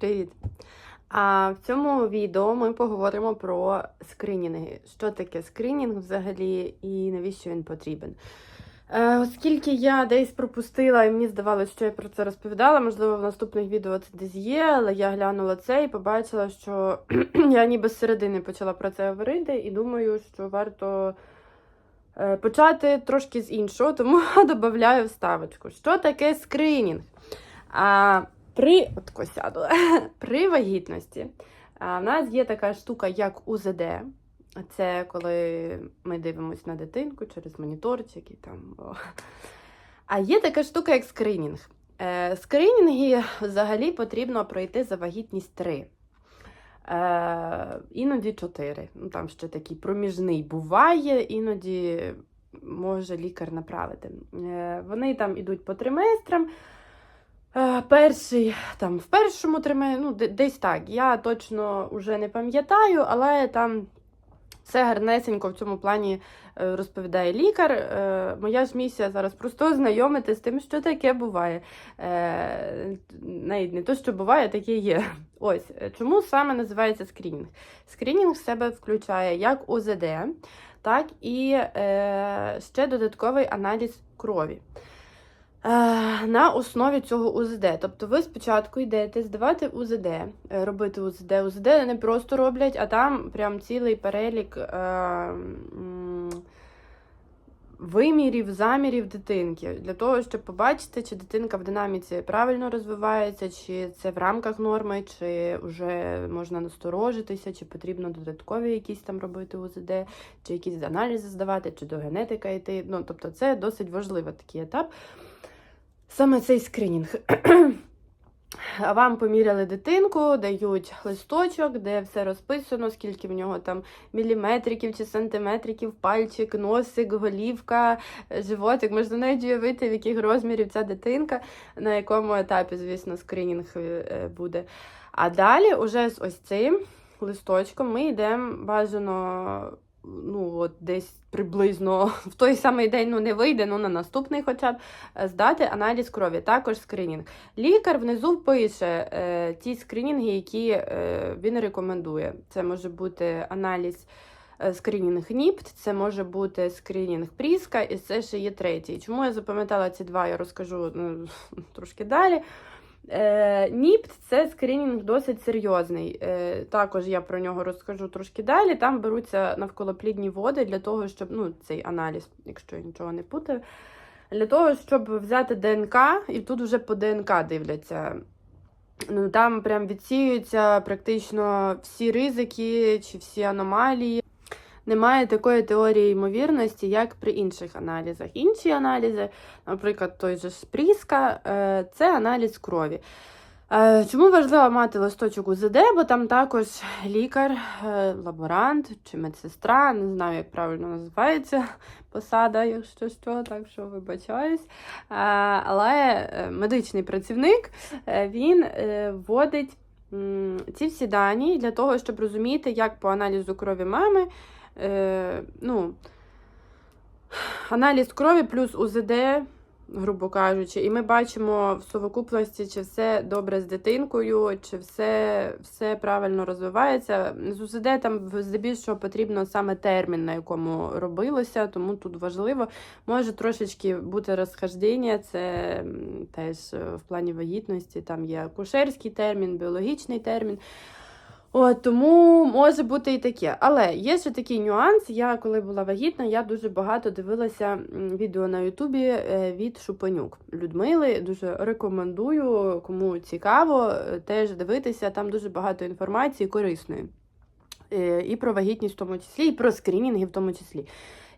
Привіт! А в цьому відео ми поговоримо про скринінги. Що таке скринінг взагалі і навіщо він потрібен? Е, оскільки я десь пропустила, і мені здавалося, що я про це розповідала, можливо, в наступних відео це десь є, але я глянула це і побачила, що я ніби з середини почала про це говорити, і думаю, що варто е, почати трошки з іншого, тому додаю вставочку. Що таке скринінг? А, при от сяду. при вагітності в нас є така штука, як УЗД. Це коли ми дивимося на дитинку через моніторчик і там. О. А є така штука, як скринінг. Е, скринінги взагалі потрібно пройти за вагітність 3. Е, іноді 4. Ну, там ще такий проміжний буває, іноді може лікар направити. Е, вони там ідуть по триместрам. Е, Перший там в першому триместрі, ну десь так. Я точно вже не пам'ятаю, але там все гарнесенько в цьому плані е, розповідає лікар. Е, Моя ж місія зараз просто ознайомити з тим, що таке буває. Навіть не то, що буває, таке є. Ось чому саме називається скринінг? Скринінг в себе включає як ОЗД, так і ще додатковий аналіз крові. Е, На основі цього УЗД. Тобто ви спочатку йдете здавати УЗД, е, робити УЗД. УЗД не просто роблять, а там прям цілий перелік е, вимірів, замірів дитинки. Для того, щоб побачити, чи дитинка в динаміці правильно розвивається, чи це в рамках норми, чи вже можна насторожитися, чи потрібно додаткові якісь там робити УЗД, чи якісь аналізи здавати, чи до генетика йти. Ну, тобто це досить важливий такий етап. Саме цей скринінг. Вам поміряли дитинку, дають листочок, де все розписано, скільки в нього там міліметриків чи сантиметриків, пальчик, носик, голівка, животик. Можна навіть уявити, в яких розмірів ця дитинка, на якому етапі, звісно, скринінг е, буде. А далі, уже з ось цим листочком, ми йдемо бажано ну, от десь приблизно в той самий день ну, не вийде, ну на наступний хоча б е, здати аналіз крові, також скринінг. Лікар внизу пише е, ті скринінги, які е, він рекомендує. Це може бути аналіз. е, Скринінг НІПТ, це може бути скринінг Пріска, і це ще є третій. Чому я запам'ятала ці два, я розкажу ну, трошки далі. Е, НІПТ це скринінг досить серйозний. Е, також я про нього розкажу трошки далі. Там беруться навколоплідні води для того, щоб ну, цей аналіз, якщо я нічого не путаю, для того, щоб взяти ДНК, і тут вже по ДНК дивляться. Ну, там прям відсіюються практично всі ризики чи всі аномалії. Немає такої теорії ймовірності, як при інших аналізах. Інші аналізи, наприклад, той же ж е, це аналіз крові. Е, Чому важливо мати листочок УЗД, бо там також лікар, е, лаборант чи медсестра, не знаю, як правильно називається посада, якщо що, так що вибачаюсь. Але медичний працівник він вводить ці всі дані для того, щоб розуміти, як по аналізу крові мами. Е, ну, аналіз крові плюс УЗД, грубо кажучи, і ми бачимо в совокупності, чи все добре з дитинкою, чи все, все правильно розвивається. З УЗД там здебільшого потрібно саме термін, на якому робилося, тому тут важливо. Може трошечки бути розхождення, це теж е, в плані вагітності, там є акушерський термін, біологічний термін. От, тому може бути і таке. Але є ще такий нюанс. Я коли була вагітна, я дуже багато дивилася відео на Ютубі е, від Шупанюк Людмили. Дуже рекомендую, кому цікаво, е, теж дивитися. Там дуже багато інформації корисної. Е, І про вагітність в тому числі, і про скринінги в тому числі.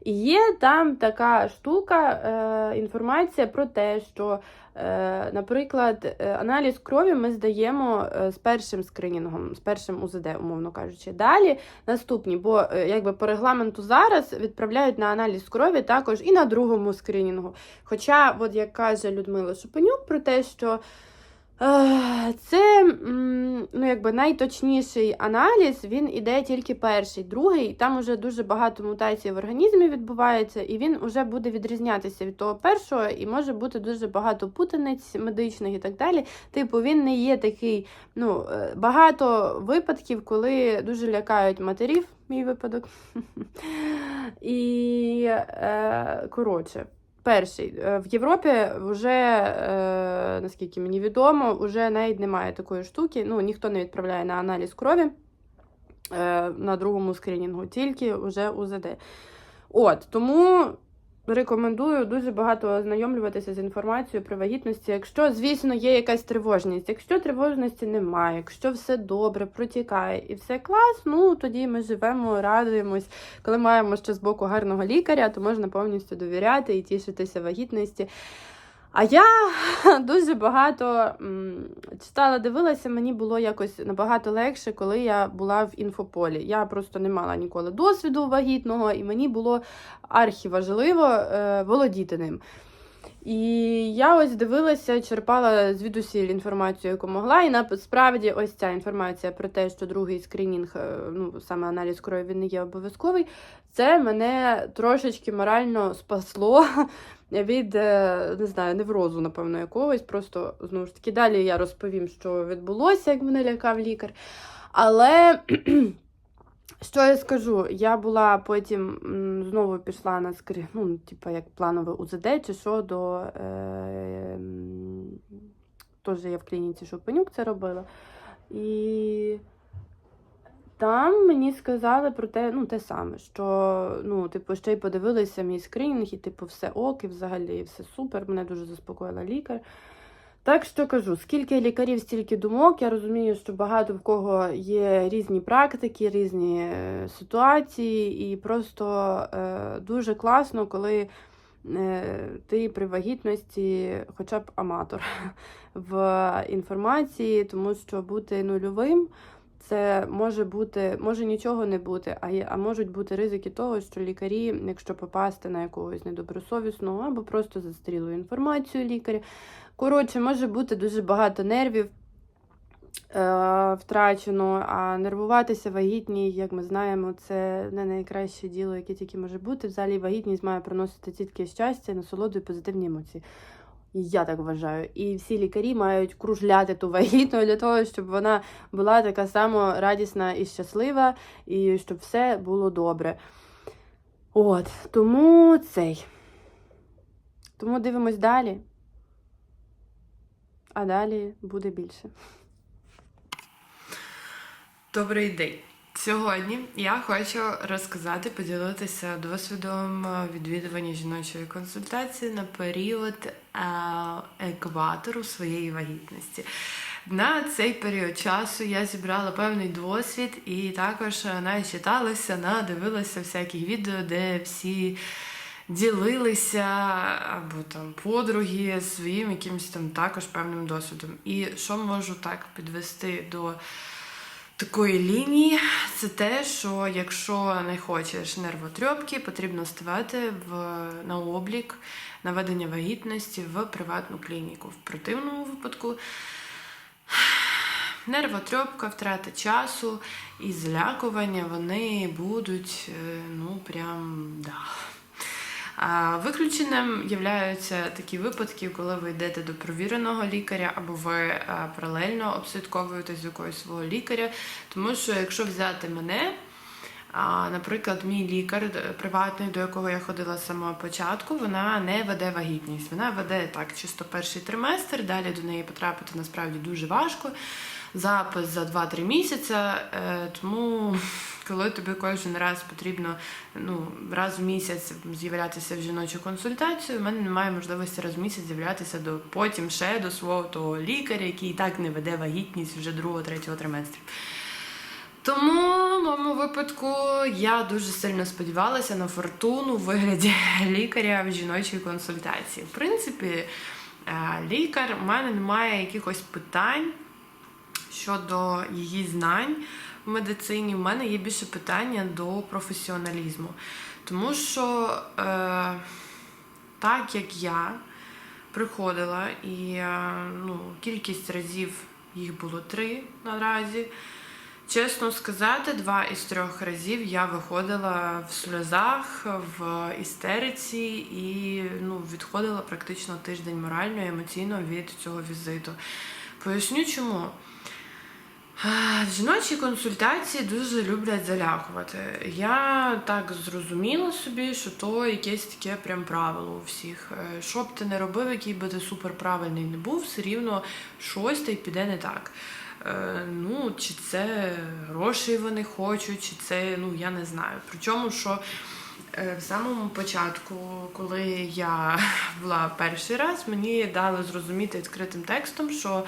Є там така штука, е, інформація про те, що, е, наприклад, е, аналіз крові ми здаємо е, з першим скринінгом, з першим УЗД, умовно кажучи. Далі наступні, бо е, якби по регламенту зараз відправляють на аналіз крові також і на другому скринінгу. Хоча, от як каже Людмила Шупенюк про те, що Це ну, якби найточніший аналіз він іде тільки перший, другий. Там уже дуже багато мутацій в організмі відбувається, і він вже буде відрізнятися від того першого, і може бути дуже багато путаниць медичних і так далі. Типу, він не є такий. Ну, е, багато випадків, коли дуже лякають матерів, мій випадок. І е, коротше. Перший е, в Європі вже, е, наскільки мені відомо, вже навіть немає такої штуки. Ну, ніхто не відправляє на аналіз крові е, на другому скринінгу, тільки вже УЗД. От, тому рекомендую дуже багато ознайомлюватися з інформацією про вагітності. Якщо, звісно, є якась тривожність. Якщо тривожності немає, якщо все добре, протікає і все клас, ну тоді ми живемо, радуємось. Коли маємо ще з боку гарного лікаря, то можна повністю довіряти і тішитися вагітності. А я дуже багато читала, дивилася, мені було якось набагато легше, коли я була в інфополі. Я просто не мала ніколи досвіду вагітного, і мені було архіважливо е, володіти ним. І я ось дивилася, черпала звідусіль інформацію, яку могла. І насправді ось ця інформація про те, що другий скринінг, е, ну саме аналіз крові, він не є обов'язковий. Це мене трошечки морально спасло від е, не знаю, неврозу, напевно, якогось. Просто знову ж таки далі я розповім, що відбулося, як мене лякав лікар. Але. Що я скажу? Я була потім знову пішла на скрі, ну, типу, як планове УЗД, чи що до е, теж я в клініці Шопенюк це робила. І там мені сказали про те, ну, те саме, що ну, типу, ще й подивилися мій скринінг, і типу, все ок, і взагалі все супер. Мене дуже заспокоїла лікар. Так що кажу, скільки лікарів, стільки думок. Я розумію, що багато в кого є різні практики, різні е, ситуації, і просто е, дуже класно, коли е, ти при вагітності, хоча б аматор в інформації, тому що бути нульовим. Це може бути, може нічого не бути, а є, а можуть бути ризики того, що лікарі, якщо попасти на якогось недобросовісного або просто застрілу інформацію лікаря. Коротше, може бути дуже багато нервів е, втрачено, а нервуватися вагітній, як ми знаємо, це не найкраще діло, яке тільки може бути. Взагалі вагітність має приносити тільки щастя, насолоду і позитивні емоції. Я так вважаю. І всі лікарі мають кружляти ту вагітну для того, щоб вона була така само радісна і щаслива, і щоб все було добре. От, тому цей. Тому дивимось далі. А далі буде більше. Добрий день. Сьогодні я хочу розказати, поділитися досвідом е, відвідування жіночої консультації на період е, екватору своєї вагітності. На цей період часу я зібрала певний досвід і також е, начиталася, надивилася всяких відео, де всі ділилися або там подруги своїм якимось там також певним досвідом. І що можу так підвести до такої лінії, це те, що якщо не хочеш нервотрьопки, потрібно ставати в, на облік наведення вагітності в приватну клініку. В противному випадку нервотрьопка, втрата часу і злякування вони будуть, е, ну прям да. А Виключенням являються такі випадки, коли ви йдете до провіреного лікаря, або ви е, паралельно обслідковуєтесь з якогось свого лікаря. Тому що, якщо взяти мене, Наприклад, мій лікар приватний, до якого я ходила з самого початку, вона не веде вагітність. Вона веде так чисто перший триместр, далі до неї потрапити насправді дуже важко. Запис за 2-3 місяці. Е, тому, коли тобі кожен раз потрібно ну, раз в місяць з'являтися в жіночу консультацію, в мене немає можливості раз в місяць з'являтися до потім ще до свого того лікаря, який і так не веде вагітність вже другого-третього триместрів. Тому в моєму випадку я дуже сильно сподівалася на фортуну в вигляді лікаря в жіночій консультації. В принципі, е, лікар у мене немає якихось питань щодо її знань в медицині. У мене є більше питання до професіоналізму. Тому що е, так як я приходила і е, ну, кількість разів їх було три наразі. Чесно сказати, два із трьох разів я виходила в сльозах, в істериці і ну, відходила практично тиждень морально і емоційно від цього візиту. Поясню чому. Жіночі консультації дуже люблять залякувати. Я так зрозуміла собі, що то якесь таке прям правило у всіх. Е, Що б ти не робив, який би ти суперправильний не був, все рівно щось та й піде не так. Е, Ну, чи це гроші вони хочуть, чи це, ну я не знаю. Причому, що е, в самому початку, коли я була перший раз, мені дали зрозуміти відкритим текстом, що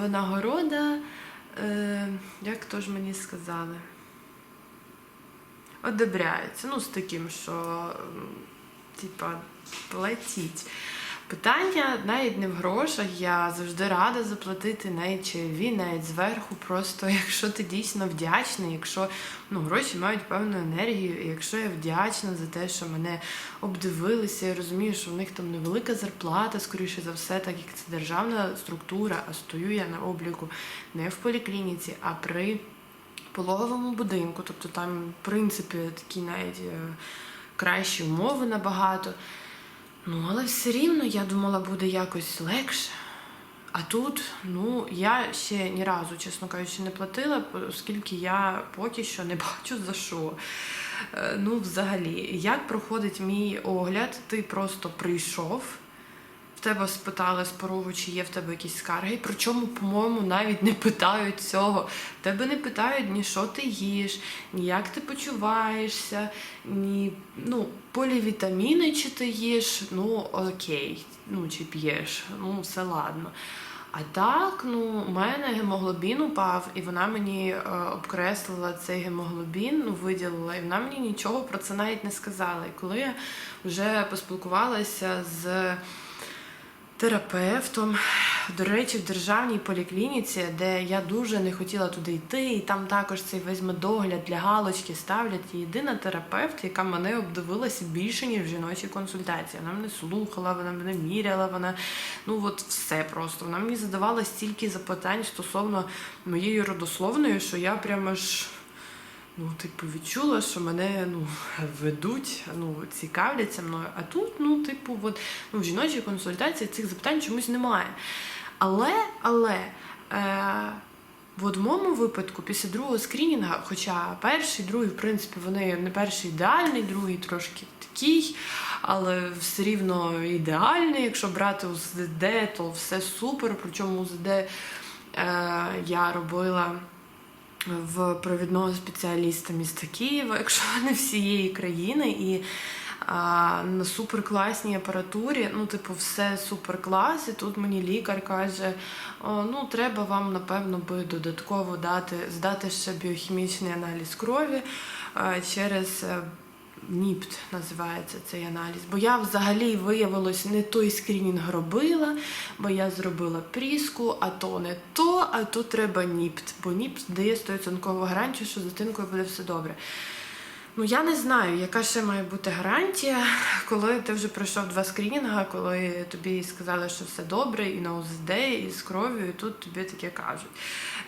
винагорода. Е, як то ж мені сказали? Одобряється. Ну, з таким, що типа платіть. Питання навіть не в грошах. Я завжди рада заплатити навіть чайові, навіть зверху. Просто якщо ти дійсно вдячний, якщо ну, гроші мають певну енергію, і якщо я вдячна за те, що мене обдивилися, я розумію, що в них там невелика зарплата, скоріше за все, так як це державна структура, а стою я на обліку не в поліклініці, а при пологовому будинку. Тобто там, в принципі, такі навіть е, кращі умови набагато. Ну, але все рівно я думала, буде якось легше. А тут, ну, я ще ні разу, чесно кажучи, не платила, оскільки я поки що не бачу за що. Е, Ну, взагалі, як проходить мій огляд, ти просто прийшов, тебе спитали з порогу, чи є в тебе якісь скарги. Причому, по-моєму, навіть не питають цього. Тебе не питають ні що ти їш, ні як ти почуваєшся, ні ну, полівітаміни, чи ти їш, ну окей, ну чи п'єш, ну все ладно. А так, ну, у мене гемоглобін упав, і вона мені е, обкреслила цей гемоглобін, ну, виділила, і вона мені нічого про це навіть не сказала. І коли я вже поспілкувалася з терапевтом, до речі, в державній поліклініці, де я дуже не хотіла туди йти, і там також цей весь медогляд для галочки ставлять. І єдина терапевт, яка мене обдивилася більше, ніж в жіночій консультації. Вона мене слухала, вона мене міряла, вона ну от все просто. Вона мені задавала стільки запитань стосовно моєї родословної, що я прямо ж. Ну, типу, відчула, що мене ну, ведуть, ну, цікавляться мною. А тут, ну, типу, от, ну, в жіночій консультації цих запитань чомусь немає. Але, але, е, в моєму випадку, після другого скрінінга, хоча перший, другий, в принципі, вони не перший ідеальний, другий трошки такий, але все рівно ідеальний. Якщо брати УЗД, то все супер. Причому УЗД е, я робила в провідного спеціаліста міста Києва, якщо не всієї країни, і а, на суперкласній апаратурі, ну, типу, все суперклас, і тут мені лікар каже: о, ну, треба вам, напевно, би додатково дати, здати ще біохімічний аналіз крові а, через. НІПТ називається цей аналіз. Бо я взагалі виявилось не той скрінінг робила, бо я зробила пріску, а то не то, а то треба НІПТ. Бо НІПТ дає 100% гарантію, що з дитинкою буде все добре. Ну я не знаю, яка ще має бути гарантія, коли ти вже пройшов два скрінінга, коли тобі сказали, що все добре, і на УЗД, і з кров'ю, і тут тобі таке кажуть.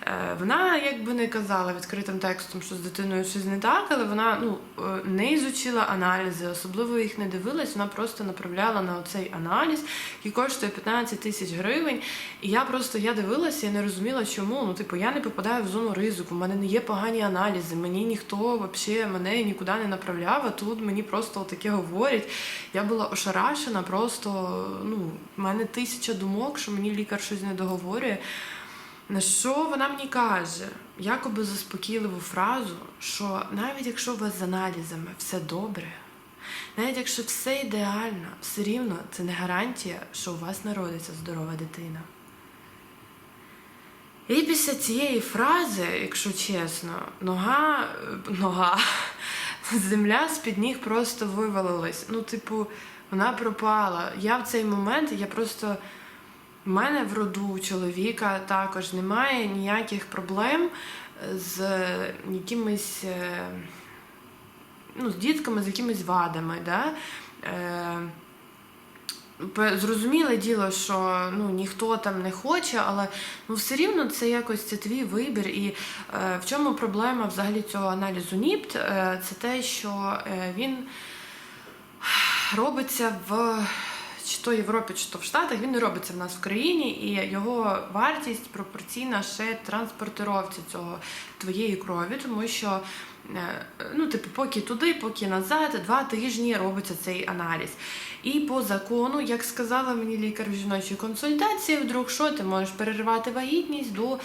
Е, Вона якби не казала відкритим текстом, що з дитиною щось не так, але вона ну, е, не ізучила аналізи, особливо їх не дивилась, вона просто направляла на оцей аналіз, який коштує 15 тисяч гривень. І я просто я дивилася і не розуміла, чому. Ну, типу, я не попадаю в зону ризику, в мене не є погані аналізи, мені ніхто взагалі мене нікуди не направляв, а тут мені просто таке говорять. Я була ошарашена, просто ну, в мене тисяча думок, що мені лікар щось не договорює. На що вона мені каже, якоби заспокійливу фразу, що навіть якщо у вас з аналізами все добре, навіть якщо все ідеально, все рівно це не гарантія, що у вас народиться здорова дитина. І після цієї фрази, якщо чесно, нога, е, нога, земля з-під ніг просто вивалилась. Ну, типу, вона пропала. Я в цей момент, я просто. У мене в роду чоловіка також немає ніяких проблем з якимись е, ну, з дітками з якимись вадами. Да? Зрозуміле діло, що ну ніхто там не хоче, але ну все рівно це якось це твій вибір. І е, в чому проблема взагалі цього аналізу НІПТ? Е, це те, що е, він робиться в чи то Європі, чи то в Штатах, він не робиться в нас в країні, і його вартість пропорційна ще транспортировці цього твоєї крові, тому що е, ну, типу, поки туди, поки назад, два тижні робиться цей аналіз. І по закону, як сказала мені лікар в жіночій консультації, вдруг що ти можеш переривати вагітність до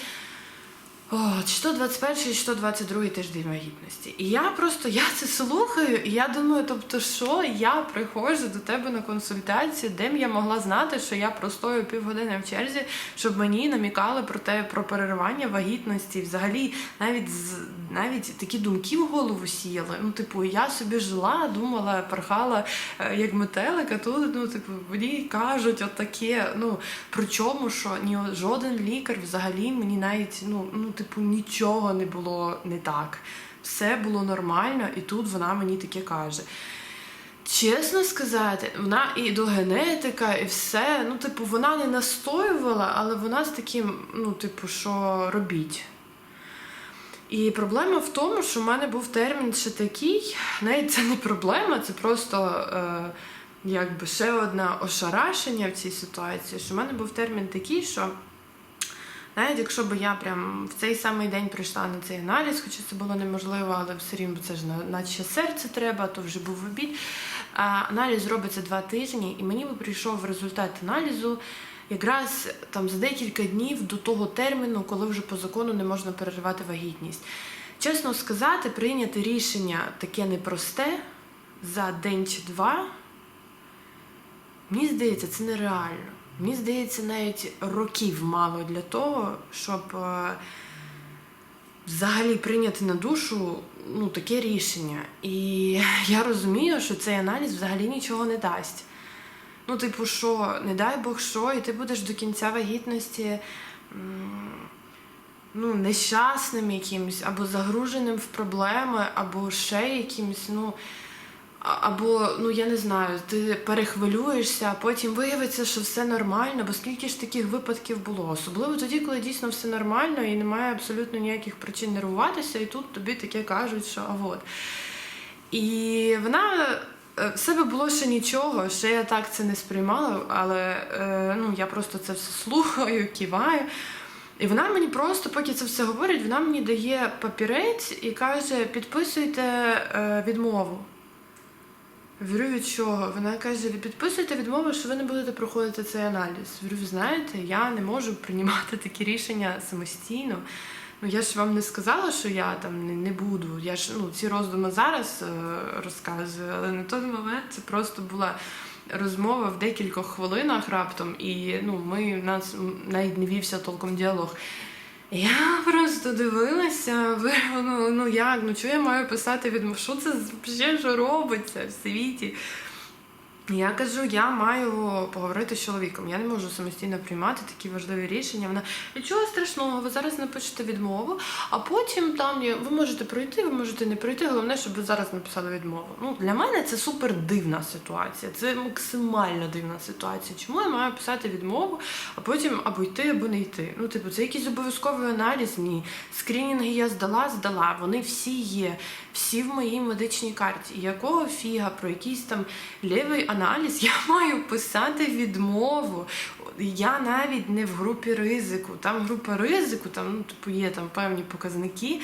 о, чи то 21, чи то 22 тиждень вагітності. І я просто я це слухаю, і я думаю, тобто, що я приходжу до тебе на консультацію, де б я могла знати, що я простою півгодини в черзі, щоб мені намікали про те, про переривання вагітності. Взагалі, навіть навіть такі думки в голову сіяли. Ну, типу, я собі жила, думала, порхала е, як метелик, а тут, ну, типу, мені кажуть отаке. Ну, причому, що ні жоден лікар взагалі мені навіть ну, ну, типу, нічого не було не так. Все було нормально, і тут вона мені таке каже. Чесно сказати, вона і до генетика, і все. Ну, типу, вона не настоювала, але вона з таким, ну, типу, що робіть. І проблема в тому, що в мене був термін ще такий, навіть це не проблема, це просто е, якби ще одне ошарашення в цій ситуації, що в мене був термін такий, що навіть якщо б я прям в цей самий день прийшла на цей аналіз, хоча це було неможливо, але все рівно це ж наче серце треба, то вже був обід. Аналіз робиться два тижні, і мені би прийшов результат аналізу якраз там за декілька днів до того терміну, коли вже по закону не можна переривати вагітність. Чесно сказати, прийняти рішення таке непросте за день чи два. Мені здається, це нереально. Мені здається, навіть років мало для того, щоб е, взагалі прийняти на душу ну, таке рішення. І я розумію, що цей аналіз взагалі нічого не дасть. Ну, типу, що, не дай Бог що, і ти будеш до кінця вагітності ну, нещасним якимось, або загруженим в проблеми, або ще якимось, ну. Або, ну я не знаю, ти перехвилюєшся, а потім виявиться, що все нормально, бо скільки ж таких випадків було. Особливо тоді, коли дійсно все нормально і немає абсолютно ніяких причин нервуватися, і тут тобі таке кажуть, що а от. І вона е, в себе було ще нічого, ще я так це не сприймала, але е, ну, я просто це все слухаю, киваю. І вона мені просто, поки це все говорить, вона мені дає папірець і каже: підписуйте е, відмову. Вірю від чого? Вона каже: «Ви підписуйте відмову, що ви не будете проходити цей аналіз. Вірю, знаєте, я не можу приймати такі рішення самостійно. Ну я ж вам не сказала, що я там не, не буду. Я ж ну ці роздуми зараз е, розказую, але на той момент це просто була розмова в декількох хвилинах раптом, і ну ми в нас навіть не вівся толком діалог. Я просто дивилася, ви- ну, ну як, ну чого я маю писати від що це що робиться в світі? Я кажу, я маю поговорити з чоловіком. Я не можу самостійно приймати такі важливі рішення. Вона нічого страшного, ви зараз напишете відмову, а потім там ви можете пройти, ви можете не пройти. Головне, щоб ви зараз написали відмову. Ну для мене це супер дивна ситуація. Це максимально дивна ситуація. Чому я маю писати відмову, а потім або йти, або не йти? Ну, типу, це якийсь обов'язковий аналіз. Ні. Скринінги я здала, здала. Вони всі є, всі в моїй медичній карті. Якого фіга про якийсь там лівий аналіз я маю писати відмову. Я навіть не в групі ризику. Там група ризику, там ну, типу, є там певні показники.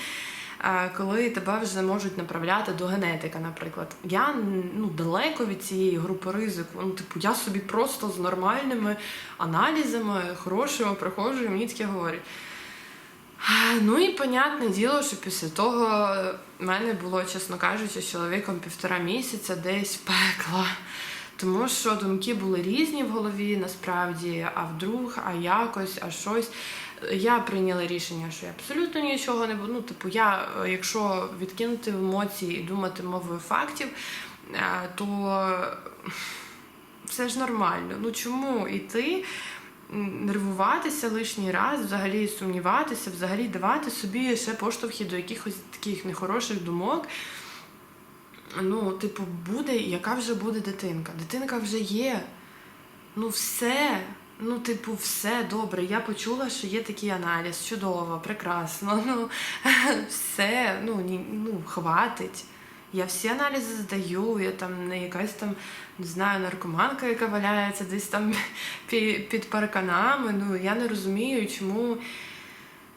е, Коли тебе вже можуть направляти до генетика, наприклад, я ну далеко від цієї групи ризику. Ну, типу, я собі просто з нормальними аналізами, хорошими приходжу, і мені таке говорять. Ну і понятне діло, що після того в мене було, чесно кажучи, з чоловіком півтора місяця десь пекла. Тому що думки були різні в голові насправді, а вдруг, а якось, а щось. Я прийняла рішення, що я абсолютно нічого не буду. Ну, типу, я, е, якщо відкинути емоції і думати мовою фактів, е, то все ж нормально. Ну чому іти? Нервуватися лишній раз, взагалі сумніватися, взагалі давати собі ще поштовхи до якихось таких нехороших думок. Ну, типу, буде, яка вже буде дитинка? Дитинка вже є. ну все. Ну, типу, все добре. Я почула, що є такий аналіз. Чудово, прекрасно. Ну, все, ну, ні, ну, хватить. Я всі аналізи здаю, я там не якась там, не знаю, наркоманка, яка валяється десь там під парканами. Ну, я не розумію, чому.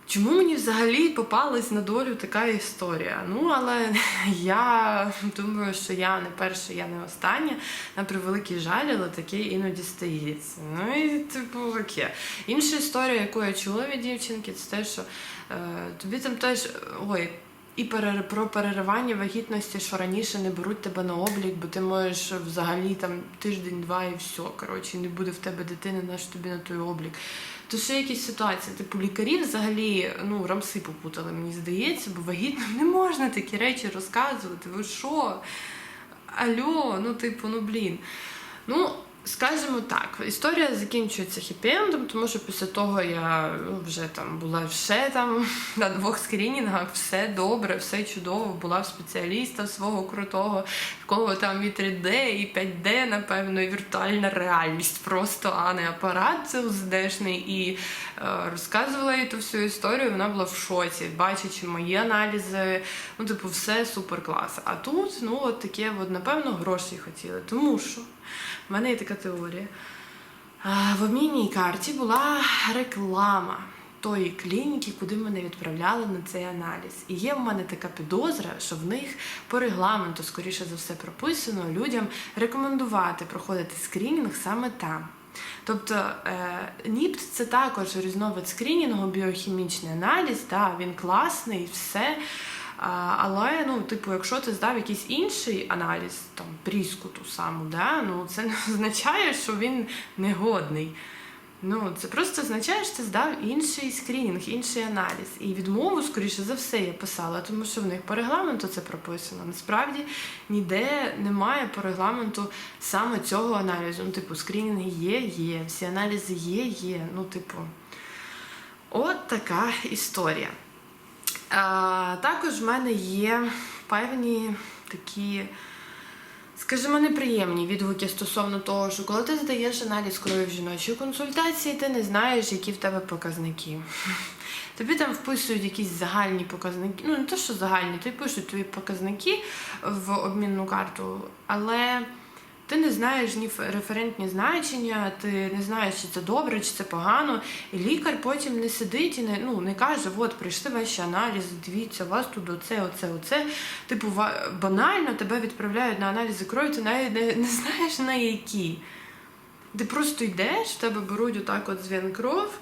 Чому мені взагалі попалась на долю така історія? Ну, але я думаю, що я не перша, я не остання. На превеликий жаль, але таке іноді стається. Ну і типу таке. Інша історія, яку я чула від дівчинки, це те, що е, тобі там теж ой. І перер- про переривання вагітності, що раніше не беруть тебе на облік, бо ти можеш взагалі там тиждень-два і все. Коротше, не буде в тебе дитини, наш тобі на той облік. То ще якісь ситуації, типу лікарі взагалі ну, рамси попутали, мені здається, бо вагітним не можна такі речі розказувати. Ви що? Алло, ну типу, ну блін. Ну, скажімо так, історія закінчується хіпендом, тому що після того я ну, вже там була ще там на двох скрінінгах, все добре, все чудово, була в спеціаліста свого крутого, в кого там і 3D, і 5D, напевно, і віртуальна реальність, просто а не апарат це УЗДшний. І е, розказувала їй ту всю історію, вона була в шоці, бачачи мої аналізи, ну, типу, все супер клас. А тут, ну, от таке, от, напевно, гроші хотіли. Тому що в мене є така теорія. В обмінній карті була реклама тої клініки, куди мене відправляли на цей аналіз. І є в мене така підозра, що в них по регламенту, скоріше за все, прописано людям рекомендувати проходити скринінг саме там. Тобто е, НІПТ це також різновид скрінінгу, біохімічний аналіз, да, він класний, все. Але, ну, типу, якщо ти здав якийсь інший аналіз, там, пріску ту саму, да, ну, це не означає, що він негодний. Ну, це просто означає, що ти здав інший скрінінг, інший аналіз. І відмову, скоріше за все, я писала, тому що в них по регламенту це прописано. Насправді ніде немає по регламенту саме цього аналізу. Ну, типу, скрінінги є, є, всі аналізи є, є. Ну, типу, от така історія. Також в мене є певні такі, скажімо, неприємні відгуки стосовно того, що коли ти здаєш аналіз крові в жіночій консультації, ти не знаєш, які в тебе показники. Тобі там вписують якісь загальні показники. Ну, не те, що загальні, тобі пишуть твої показники в обмінну карту, але ти не знаєш ні референтні значення, ти не знаєш, чи це добре, чи це погано. І лікар потім не сидить і не, ну, не каже, от прийшли ваші аналізи, дивіться, у вас тут оце, оце, оце. Типу, банально тебе відправляють на аналізи крові, ти навіть не, не знаєш на які. Ти просто йдеш, в тебе беруть отак от звін кров.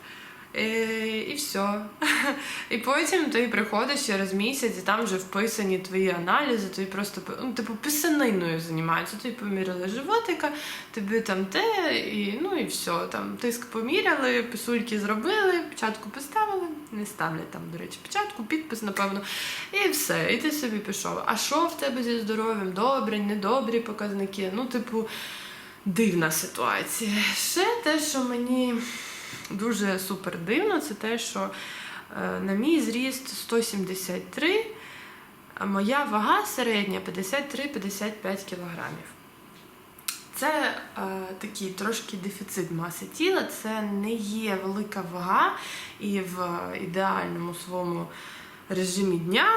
Е, І все. І потім ти приходиш через місяць, і там вже вписані твої аналізи, тобі просто ну, типу писаниною займаються. Тобі поміряли животика, тобі там те, і ну і все. Там тиск поміряли, писульки зробили, печатку поставили, не ставлять там, до речі, печатку, підпис, напевно, і все. І ти собі пішов. А що в тебе зі здоров'ям? Добрі, недобрі показники? Ну, типу, дивна ситуація. Ще те, що мені дуже супер дивно, це те, що е, на мій зріст 173, а моя вага середня 53-55 кілограмів. Це е, такий трошки дефіцит маси тіла, це не є велика вага, і в ідеальному своєму режимі дня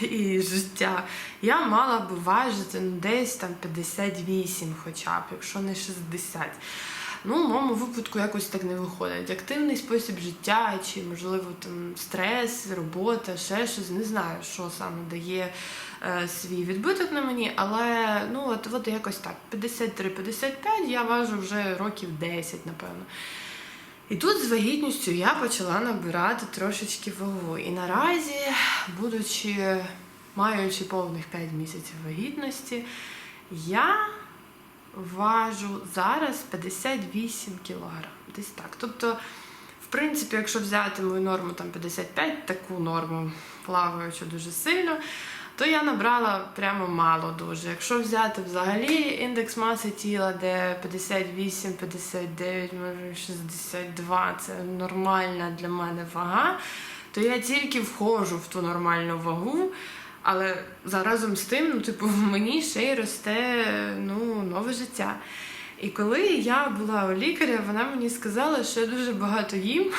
і життя я мала би важити ну, десь там 58 хоча б, якщо не 60. Ну, в моєму випадку якось так не виходить. Активний спосіб життя, чи, можливо, там стрес, робота, ще щось, не знаю, що саме дає е, свій відбиток на мені, але ну от, от якось так. 53-55 я важу вже років 10, напевно. І тут з вагітністю я почала набирати трошечки вагу. І наразі, будучи маючи повних 5 місяців вагітності, я важу зараз 58 кілограм. Десь так. Тобто, в принципі, якщо взяти мою норму там 55, таку норму плаваючу дуже сильно, то я набрала прямо мало дуже. Якщо взяти взагалі індекс маси тіла, де 58, 59, може 62, це нормальна для мене вага, то я тільки входжу в ту нормальну вагу. Але заразом з тим, ну, типу, в мені ще й росте ну, нове життя. І коли я була у лікаря, вона мені сказала, що я дуже багато їм.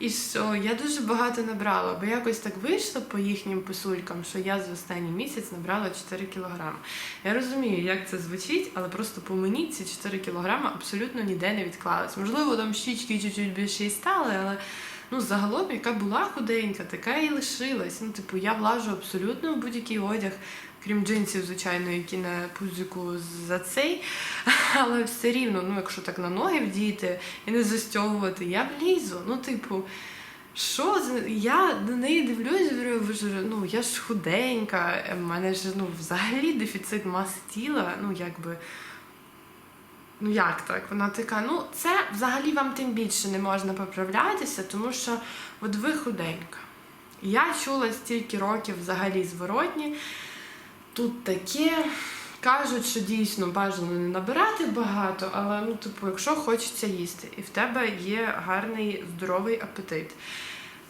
І що я дуже багато набрала, бо якось так вийшло по їхнім писулькам, що я за останній місяць набрала 4 кілограми. Я розумію, як це звучить, але просто по мені ці 4 кілограми абсолютно ніде не відклались. Можливо, там щічки чуть-чуть більше і стали, але ну загалом, яка була худенька, така і лишилась. Ну, типу, я влажу абсолютно в будь-який одяг, крім джинсів, звичайно, які на пузику за цей. Але все рівно, ну якщо так на ноги вдіти і не застягувати, я влізу. Ну, типу, що я до неї дивлюсь, говорю, ну я ж худенька, в мене ж ну взагалі дефіцит маси тіла, ну якби. Ну як так? Вона така, ну це взагалі вам тим більше не можна поправлятися, тому що от ви худенька. Я чула стільки років взагалі зворотні. Тут таке. Кажуть, що дійсно бажано не набирати багато, але ну, типу, якщо хочеться їсти, і в тебе є гарний здоровий апетит.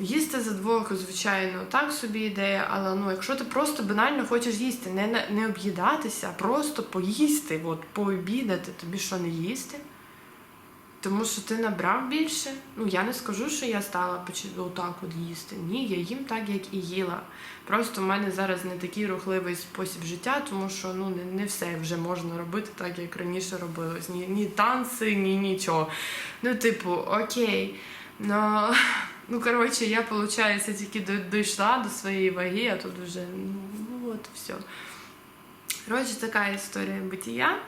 Їсти за двох, звичайно, так собі ідея, але ну, якщо ти просто банально хочеш їсти, не, не об'їдатися, а просто поїсти, от, пообідати, тобі що не їсти? Тому що ти набрав більше. Ну я не скажу, що я стала отак от їсти. Ні, я їм так, як і їла. Просто в мене зараз не такий рухливий спосіб життя, тому що ну не, не все вже можна робити так, як раніше робилось. Ні, ні танці, ні нічого. Ну, типу, окей. Ну, ну коротше, я, виходить, тільки дійшла до своєї ваги, а тут вже ну от все. Коротше, така історія битія.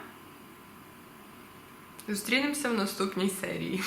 Зустрінемося в наступній серії.